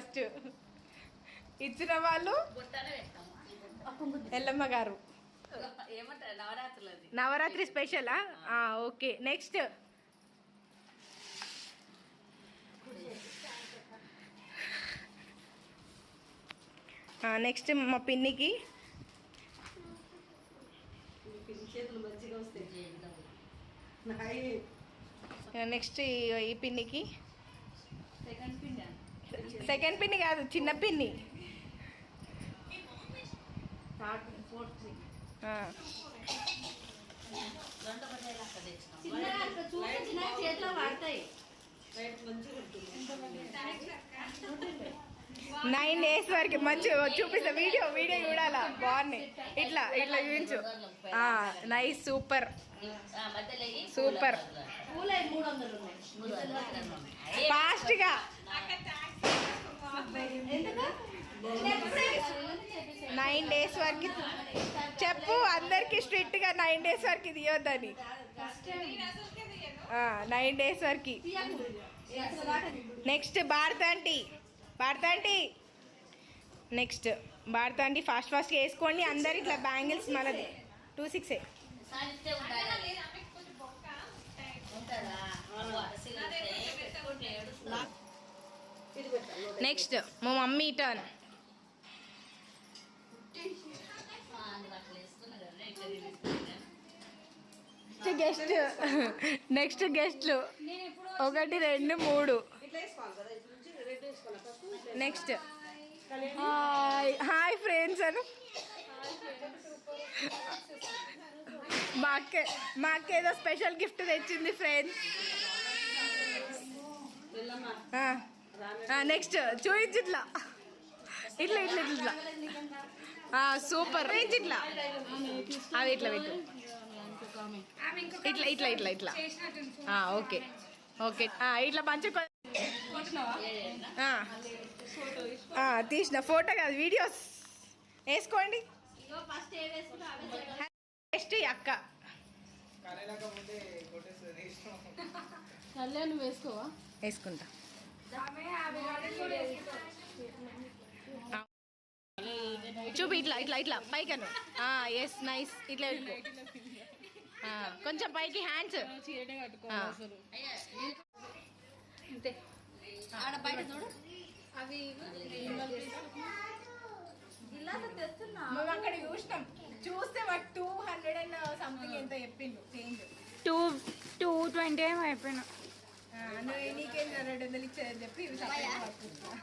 First ఇచ్చిన వాళ్ళు ఎల్లమ్మ గారు. నవరాత్రి స్పెషలా ఓకే. నెక్స్ట్ నెక్స్ట్ మా పిన్నికి. నెక్స్ట్ ఈ పిన్నికి. సెకండ్ సెకండ్ పిన్ని కాదు చిన్న పిన్ని నైన్ డేస్ వరకు మంచి చూపిస్తా వీడియో వీడియో చూడాలా? బాగున్నాయి ఇట్లా ఇట్లా చూపించు. Nice super super. ఫాస్ట్గా నైన్ డేస్ వరకు చెప్పు అందరికి స్ట్రిక్ట్గా నైన్ డేస్ వరకు తీయొద్దని నైన్ డేస్ వరకు next Bharata aunty Bharata aunty next Bharata aunty fast fast వేసుకోండి. అందరు ఇట్లా బ్యాంగిల్స్ మనది. టూ సిక్స్ సాధిస్తే నెక్స్ట్ మా మమ్మీ టర్న్ గెస్ట్ నెక్స్ట్ గెస్ట్లు ఒకటి రెండు మూడు. Next hi hi friends Anu మా అక్క మా అక్క ఏదో స్పెషల్ గిఫ్ట్ తెచ్చింది ఫ్రెండ్స్ నెక్స్ట్ చూపించు ఇట్లా ఇట్లా ఇట్లా ఇట్లా. సూపర్. ఇట్లా అవి ఇట్లా పెట్టు. ఇట్లా ఇట్లా ఇట్లా ఇట్లా. ఓకే. ఓకే. ఇట్లా మంచిగా ఆ, తీసిన ఫోటో కాదు వీడియోస్. వేసుకోండి. నెక్స్ట్ అక్క. వేసుకుంటా. చూపి ఇట్లా ఇట్లా ఇట్లా పైకి అను ఎస్ నైస్ ఇట్లా కొంచెం పైకి హ్యాండ్స్ చీరనే కట్టుకోవాలి అసలు అంతే. ఆడ బయట చూడు. అవి గిలాస తెస్తున్నా మేము అక్కడ చూసినాం. చూస్తే వాడు టూ హండ్రెడ్ అండ్ సంథింగ్ ఎంత చెప్పిండు చేంజ్ టూ టూ ట్వంటీ ఏమో అయిపోయినా నీకేం రెండు వందలు చెప్పి.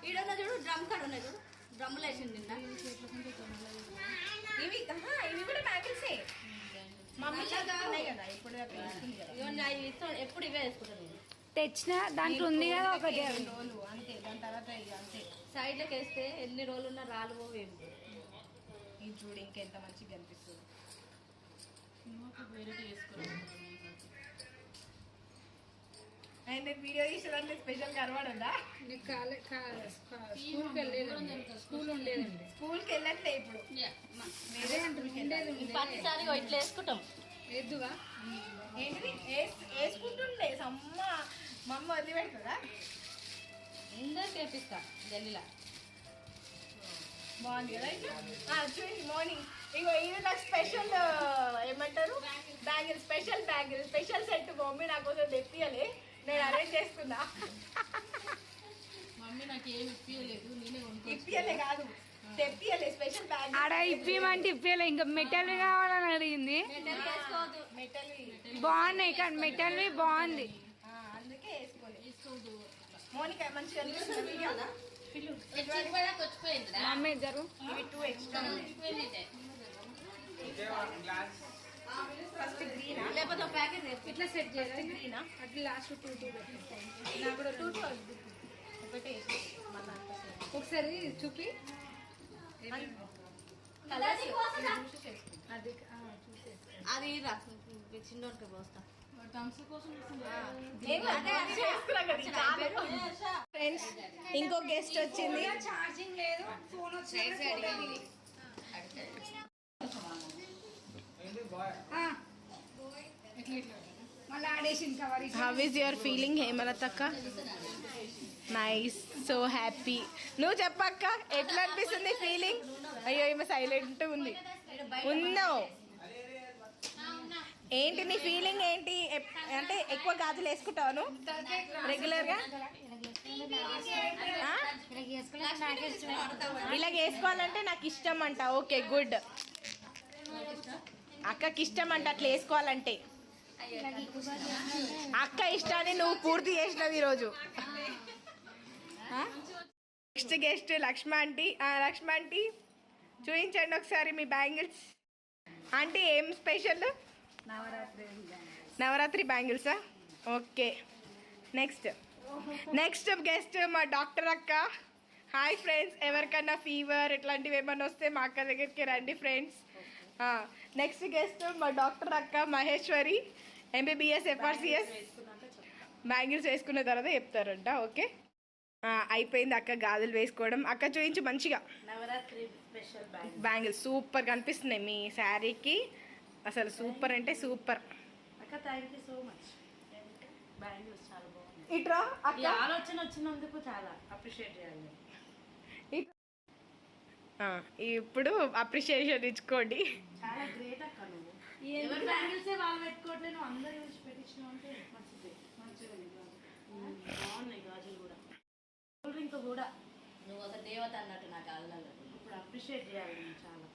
ఈడున్న చూడు డ్రమ్ కాడ ఉన్నాయి చూడు వేసింది నిన్న. ఇవి ఇవి కూడా మమ్మీ ఉన్నాయి కదా. ఇప్పుడు ఎప్పుడు ఇవే వేసుకుంటాను తెచ్చిన దాంట్లో ఉంది కదా ఒకటి. రోజులు అంతే. దాని తర్వాత అంతే. సైడ్లోకి వేస్తే ఎన్ని రోజులు ఉన్నా రాలు పోవేమి ఇది చూడు ఇంకెంత మంచిగా కనిపిస్తుంది. ఆయన వీడియో తీసేదానికి స్పెషల్ కనబడుందా? స్కూల్కి వెళ్ళలేదు స్కూల్ ఉండేదండి. స్కూల్కి వెళ్ళట్లే ఇప్పుడు. వేరే ఇట్లా వేసుకుంటాం. ఎద్దువా ఏంటిది? వేస్- వేసుకుంటుండే. అమ్మ మా అమ్మ వదిలి పెడుతుందా? అందరికి వేపిస్తా గల్లీలా బాగుంది కదా చూడండి మార్నింగ్ ఇగో ఇది నాకు స్పెషల్ ఏమంటారు? Bangle special bangle special set mummy నా కోసం తెప్పియలే నేను అరేంజ్ చేసుకున్నా మమ్మీ నాకు ఏమి ఇప్పించలేదు నేనే కొనుక్కో ఇప్పియలే కాదు. తెప్పియలే స్పెషల్ బ్యాంగిల్ ఆడ ఇప్పిమంటే ఇప్పలే ఇంకా మెటల్ కావాలని అడిగింది. వేసుకోవద్దు. మెటల్ బాగున్నాయి కానీ మెటల్ బాగుంది. అందుకే వేసుకోలేదు మోనిక మంచిగా అనిపిస్తుంది వీడియోనా మమ్మీ ఇద్దరు. ఇవి టూ ఎక్స్ట్రా. ఫస్ట్ గ్రీనా? లేకపోతే ఒక ప్యాకెట్ తెప్పి ఇట్లా సెట్ చేయాలి గ్రీనా? అట్లా లాస్ట్ టూ టూ నాకు కూడా టూ టూ ఒకటే ఒకసారి చూపి. అది చిన్నోడికి పోస్తా. థమ్స్ కోసం ఫ్రెండ్స్ ఇంకో గెస్ట్ వచ్చింది. ఛార్జింగ్ లేదు. ఫోన్ వచ్చి how is your feeling Hemalatha అక్క? నైస్ సో హ్యాపీ నువ్వు చెప్పక్క ఎట్లా అనిపిస్తుంది ఫీలింగ్ అయ్యో ఈమె సైలెంట్ ఉంది. ఉన్నావు ఏంటి నీ ఫీలింగ్ ఏంటి? అంటే ఎక్కువ గాజులు వేసుకుంటావు రెగ్యులర్గా ఇలా వేసుకోవాలంటే నాకు ఇష్టం అంట. ఓకే గుడ్ అక్కకి ఇష్టం అంట అట్లా వేసుకోవాలంటే. అక్క ఇష్టాన్ని నువ్వు పూర్తి చేసినావు ఈరోజు. Next guest Lakshma aunty. Lakshma aunty చూపించండి ఒకసారి మీ బ్యాంగిల్స్. ఆంటీ ఏం స్పెషల్? నవరాత్రి బ్యాంగిల్సా? ఓకే. నెక్స్ట్ నెక్స్ట్ గెస్ట్ మా డాక్టర్ అక్క. హాయ్ ఫ్రెండ్స్ ఎవరికన్నా ఫీవర్ ఇట్లాంటివి ఏమైనా వస్తే మా అక్క దగ్గరికి రండి ఫ్రెండ్స్ నెక్స్ట్ గెస్ట్ మా డాక్టర్ అక్క మహేశ్వరి ఎంబీబీఎస్ ఎఫ్ఆర్సిఎస్ బ్యాంగిల్స్ వేసుకున్న తర్వాత చెప్తారంట ఓకే? అయిపోయింది అక్క గాజులు వేసుకోవడం. అక్క చూపించి మంచిగా. బ్యాంగిల్స్ సూపర్ కనిపిస్తున్నాయి మీ శారీకి. అసలు సూపర్ అంటే సూపర్ అక్క thank you so much bangles చాలా బాగున్నాయి. ఇట్రా ఆలోచన వచ్చినందుకు చాలా అప్రిషియేట్ చేయాలి. ఇప్పుడు అప్రిషియేషన్ ఇచ్చుకోండి. చాలా గ్రేట్ అక్క నువ్వు. ఎవరి బ్యాంగిల్సే వాళ్ళు పెట్టుకోవట్లేదు అందరూ యూజ్ పెట్టించినావు అంటే మంచిది మంచిగా ఉంది గాజులు. ఉమ్, బాగున్నాయి గాజులు కూడా. కూల్ డ్రింక్ కూడా. నువ్వు ఒక దేవత అన్నట్టు నాకు ఆగలేదు ఇప్పుడు అప్రిషియేట్ చేయాలి చాలా.